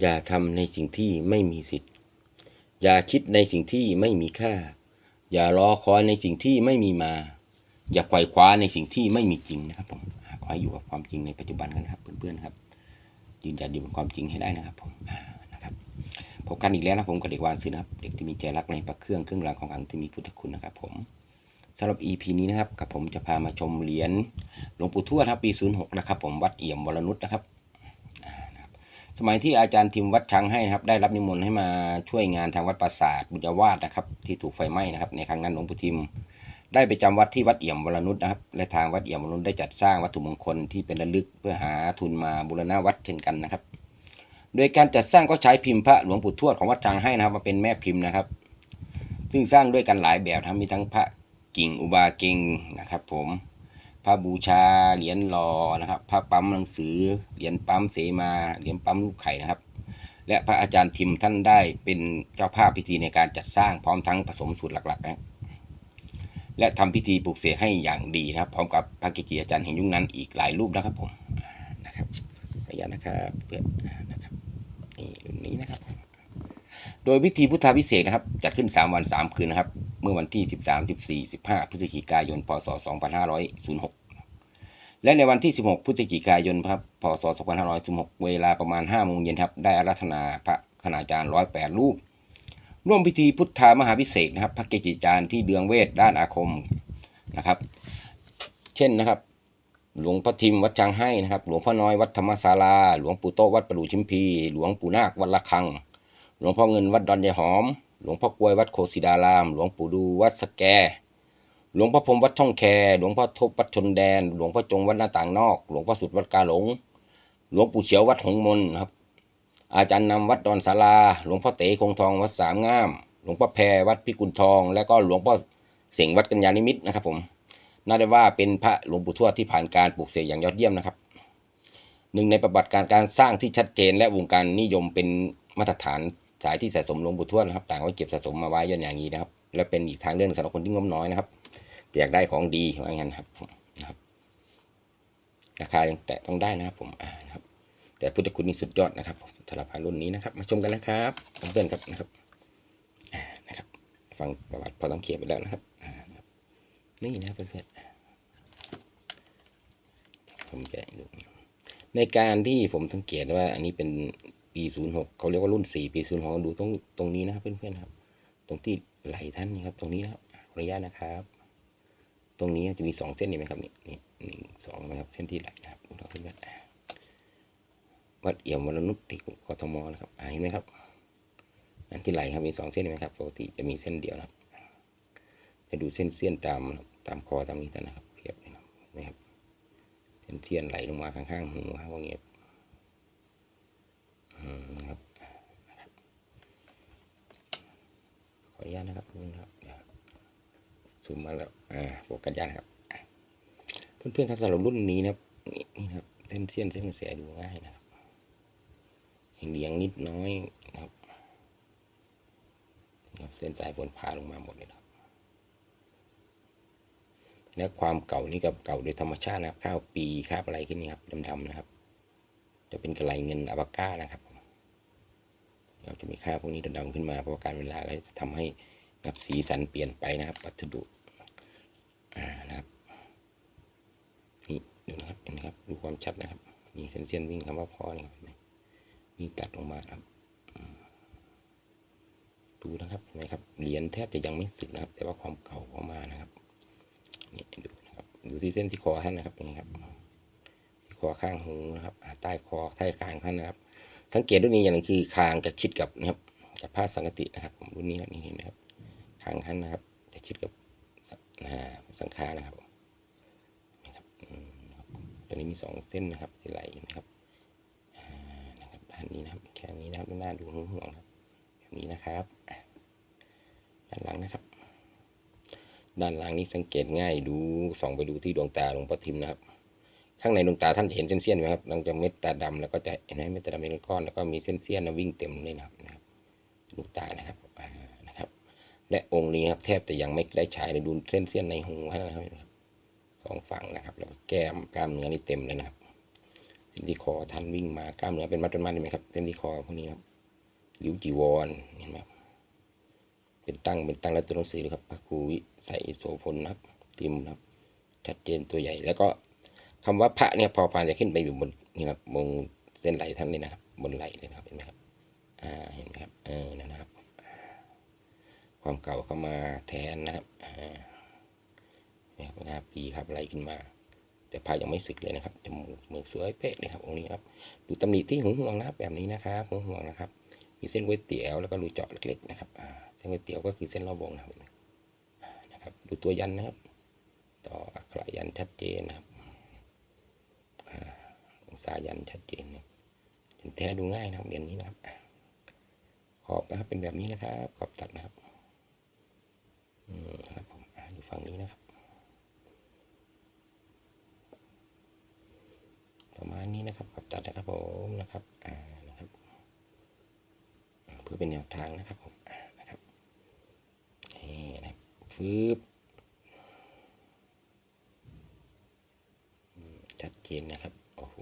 อย่าทำในสิ่งที่ไม่มีสิทธิ์ อย่าคิดในสิ่งที่ไม่มีค่า อย่ารอคอยในสิ่งที่ไม่มีมา อย่าไขว่คว้าในสิ่งที่ไม่มีจริงนะครับผมอ่าขอให้อยู่กับความจริงในปัจจุบันกันครับ เพื่อนๆครับ ยืนหยัดอยู่บนความจริงให้ได้นะครับผมนะครับพบกันอีกแล้วนะผมกับเด็กวานซื้อนะครับ เด็กที่มีใจรักในพระเครื่องเครื่องรางของขลังที่มีพุทธคุณนะครับ ผมสำหรับ EP นี้นะครับกับผมจะพามาชมเหรียญหลวงปู่ทวดครับปี 06 นะครับ ผมวัดเอี่ยมวรนุชนะครับอ่านะครับ มัยที่อาจารย์ทิมวัดช้างให้นะครับได้รับนิมนต์ให้มาช่วยงานทางวัดปราสาทบุญวาสนะครับ ที่ถูกไฟไหม้นะครับ ในครั้งนั้นหลวงปู่ทิม ได้ไปจำวัดที่วัดเอี่ยมวรนุชนะครับ และทางวัดเอี่ยมวรนุชได้จัดสร้างวัตถุมงคลที่เป็นระลึกเพื่อหาทุนมาบูรณะวัดเช่นกันนะครับ โดยการจัดสร้างก็ใช้พิมพ์พระหลวงปู่ทวดของวัดช้างให้นะครับมาเป็นแม่พิมพ์นะครับ ซึ่งสร้างด้วยกันหลายแบบทั้งมีทั้งพระกิ่งอุบาเกงนะครับ ผม พระบูชาเหรียญรอนะครับ พระปั๊มหนังสือเหรียญปั๊มเสมาเหรียญปั๊มลูกไข่นะครับ และพระอาจารย์ทิมท่านได้เป็นเจ้าภาพพิธีในการจัดสร้างพร้อมทั้งผสมสูตรหลักๆนะและทำพิธีปลูกเสกให้อย่างดีนะครับ พร้อมกับพระกิจิอาจารย์แห่งยุคนั้นอีกหลายรูปนะครับผมนะครับขออนุญานะครับเพื่อนนะครับนี่รุ่นนี้นะครับ โดยพิธีพุทธาพิเศษนะครับ จัดขึ้น 3 วัน 3 คืนนะครับ เมื่อวันที่ 13 14 15 พฤศจิกายน พศ 2506 และในวันที่ 16 พฤศจิกายนครับ พศ 2516 เวลาประมาณ5โมงเย็นครับ ได้อารัธนาพระคณาจารย์ 108 รูป ร่วมพิธีพุทธามหาพิเศษนะครับ พระเกจิอาจารย์ที่เดืองเวทด้านอาคมนะครับ เช่นนะครับ หลวงพ่อทิมวัดจางให้นะครับ หลวงพ่อน้อยวัดธรรมศาลา หลวงปู่โตวัดประดู่ชิมพี หลวงปู่นาควัดละคัง หลวงพ่อเงินวัดดอนยายหอม หลวงพ่อกลวยวัดโคสิดาราม หลวงปู่ดูวัดสแก หลวงพ่อพรมวัดช่องแค หลวงพ่อทบวัดชนแดน หลวงพ่อจงวัดหน้าต่างนอก หลวงพ่อสุดวัดกาหลง หลวงปู่เฉียววัดหงมนครับ อาจารย์นำวัดดอนศาลา หลวงพ่อเต๋คงทองวัดสามงาม หลวงพ่อแพรวัดพิกุลทอง และก็หลวงพ่อเสงวัดกัญญานิมิตนะครับผมน่าได้ว่าเป็นพระหลวงปู่ทวดที่ผ่านการปลูกเสกอย่างยอดเยี่ยมนะครับ หนึ่งในประวัติการการสร้างที่ชัดเจนและวงการนิยมเป็นมาตรฐาน สายที่สะสมหลวงปู่ทวดนะครับ ต่างไว้เก็บสะสมมาไว้ย่อนอย่างนี้นะครับ และเป็นอีกทางเลือกสำหรับคนที่งบน้อยนะครับอยากได้ของดีว่างั้นครับนะครับ ราคายังแตะต้องได้นะครับ ผมอ่านะครับ แต่พุทธคุณนี่สุดยอดนะครับสำหรับพระรุ่นนี้นะครับ มาชมกันนะครับเพื่อนๆครับนะครับอ่านะครับ ฟังประวัติพอต้องเขียนไปแล้วนะครับอ่านะครับนี่นะครับเพื่อนๆผมจะดูในการที่ผมสังเกตว่าอันนี้เป็น ปีศูนย์หกเขาเรียกว่ารุ่นสี่ปีศูนย์หกดูตรงตรงนี้นะครับเพื่อนๆครับ ตรงที่ไหลท่านนี่ครับ ตรงนี้นะครับขออนุญาตนะครับ ตรงนี้จะมีสองเส้นนี่ไหมครับนี่นี่หนึ่งสองนะครับเส้นที่ไหลนะครับดูเพื่อนๆวัดเอี่ยมวรนุชที่กทมนะครับเห็นไหมครับอันที่ไหลครับมีสองเส้นไหมครับปกติจะมีเส้นเดียวนะครับ จะดูเส้นเส้นตามตามคอตามนี้ท่านนะครับเพียบเลยนะครับเห็นไหมครับเส้นเสี้ยนไหลลงมาข้างๆหูครับวกนี้อืมนะ ครับนะครับ ขออนุญาตนะครับนี่นครับซูมมาแล้วอ่าโฟกัสยากนครับอะเพื่อนๆครับสำหรับรุ่นนี้นะครับนี่ครับเส้นเสี้ยนเส้นเสียดูง่ายนะครับเหลียงนิดน้อยนะครับครับเส้นสายฝนพาลงมาหมดเลยครับ และความเก่านี่กับเก่าโดยธรรมชาตินะครับข้าวปีข้าวอะไรขึ้นนี่ครับดำๆนะครับ จะเป็นกระไรเงินอาบาก้านะครับ เราจะมีค่าพวกนี้ดำๆขึ้นมาเพราะการเวลาก็จะทำให้นับสีสันเปลี่ยนไปนะครับวัสดุอ่านะครับนี่ดูนะครับเห็นไหมครับดูความชัดนะครับมีเส้นเส้นวิ่งคำว่าพอนี่ครับเห็นไหมมีตัดลงมาครับดูนะครับเห็นไหมครับเหรียญแทบจะยังไม่สึกนะครับ แต่ว่าความเก่าเข้ามานะครับนี่ดูนะครับดูที่เส้นที่คอท่านนะครับนี้ครับที่คอข้างหูนะครับใต้คอใต้คางท่านนะครับ สังเกตรุ่นนี้อย่างหนึงคือคางจะชิดกับนะครับกับผ้าสังกตินะครับรุ่นนี้นะนี่เห็นไหมครับคางท่านนะครับ จะชิดกับสัอ่าสังขานะครับนะครับนะครับตัวนี้มีสองเส้นนะครับที่ไหลนะครับอ่านะครับด้านนี้นะครับแค่นี้นะครับหน้าดูห่วงนะครับแบบนี้นะครับด้านหลังนะครับ ด้านหลังนี้สังเกตง่ายดูส่องไปดูที่ดวงตาหลวงพ่อทิมนะครับ ข้างในดวงตาท่านจะเห็นเส้นเสี้ยนไหมครับหลังจากเม็ดตาดำแล้วก็จะเห็นไหมเม็ดตาดำเป็นก้อนแล้วก็มีเส้นเสี้ยนวิ่งเต็มเลยนะครับนะครับลูกตานะครับนะครับ และองค์นี้ครับแทบจะยังไม่ได้ฉายเลยดูเส้นเสี้ยนในหูท่านนะครับสองฝั่งนะครับ แล้วก็แก้มกล้ามเนื้อนี่เต็มเลยนะครับเส้นที่คอท่านวิ่งมากล้ามเนื้อเป็นมัดเป็นมัดเห็นไหมครับเส้นที่คอพวกนี้ครับริ้วจีวรเห็นไหมครับเป็นตั้งเป็นตั้งแล้วตัวหนังสือครับพระครูวิใส่โสพลนะครับพิมพ์นะครับชัดเจนตัวใหญ่แล้วก็ คำว่าพระเนี่ยพอพานจะขึ้นไปอยู่บนนี่ครับบนเส้นไหลท่านเลยนะครับ บนไหลเลยนะครับเห็นไหมครับอ่าเห็นไหมครับเออนะครับ ความเก่าเข้ามาแทนนะครับอ่าเนี่ครับปีครับไหลขึ้นมา แต่พายังไม่สึกเลยนะครับจมูกเหมือกสวยเป๊ะเลยครับองค์นี้ครับดูตำหนิที่หูห่วงนะครับแบบนี้นะครับหูห่วงนะครับ มีเส้นก๋วยเตี๋ยวแล้วก็รูเจาะเล็กๆนะครับอ่าเส้นก๋วยเตี๋ยวก็คือเส้นรอบวงนะครับนะครับ ดูตัวยันนะครับ ต่ออักขระยันชัดเจนนะครับ องศายันชัดเจนเนี่ยเห็นแท้ดูง่ายนะครับเหรียญนี้นะครับขอบนะครับเป็นแบบนี้นะครับขอบตัดนะครับอืมนะครับผมอ่าดูฝั่งนี้นะครับ ประมาณนี้นะครับขอบตัดนะครับผมนะครับอ่านะครับ เพื่อเป็นแนวทางนะครับผมอ่านะครับนี่นะครับฟืบชัดเจนนะครับโอ้โห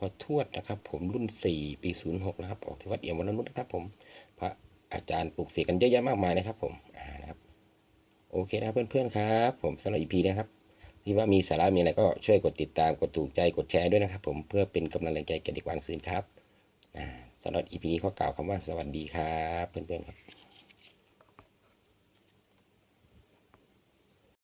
พอทวดนะครับ ผมรุ่น 4 ปี 06 นะครับ ออกที่วัดเอี่ยมวรนุชนะครับ ผม พระอาจารย์ปลูกเสกกันเยอะแยะมากมายนะครับ ผมอ่านะครับ โอเคนะครับเพื่อนๆครับ ผมสำหรับ EP นะครับที่ว่ามีสาระมีอะไรก็ช่วยกดติดตามกดถูกใจกดแชร์ด้วยนะครับ ผมเพื่อเป็นกำลังใจแก่เด็กวางซืนครับสำหรับ EP นี้ขอกล่าวคำว่าสวัสดีครับ เพื่อนๆครับ